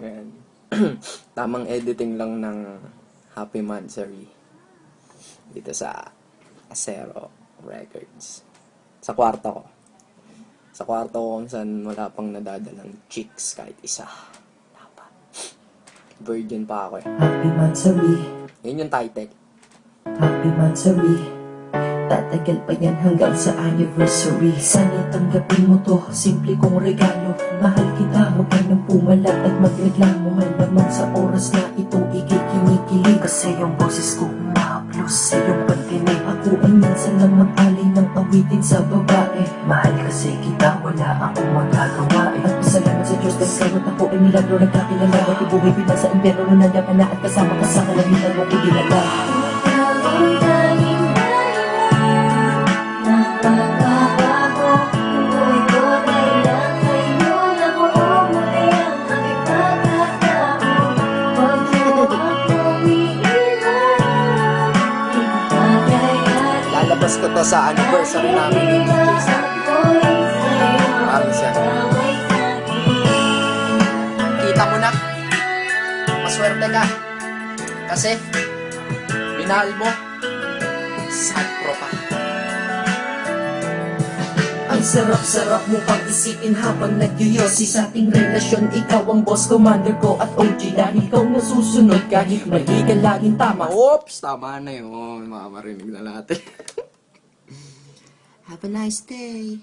Ayan. Tamang editing lang ng Happy Mansary dito sa Acero Records. Sa kwarto ko. Sa kwarto ko kung saan wala pang nadadalang chicks kahit isa. Dapat. Virgin pa ako eh. Happy Mansari, Yun yung title. Happy Mansari Tatagal pa yan hanggang sa anniversary Sana tanggapin mo to, simple kong regalo Mahal kita, pumalat at magreklamo Malamang sa oras na ito ikay kinikilig Kasi yung boses ko umahaplos sa iyong pantinig Ako ay minsan lang mag-alay ng awitin sa babae. Mahal kasi kita, wala akong magagawa eh. At pasalamat sa Diyos dahil kayo't ako ay milagro nagkakilala At ibuhay bilang sa impyerno na nandiyan ka na at kasama ka sa kalamitan mong idinala Lalabas ko to sa anniversary namin. Parang siya. Kita mo na. Maswerte ka. Kasi, minahal mo. Sad pro ka. Ang sarap-sarap mo pang isipin habang nagyoyosi sa ating relasyon Ikaw ang boss commander ko at OG Dahil ikaw nasusunod kahit mali ka laging tama Oops! Tama na yun. Makakarinig na natin. Have a nice day.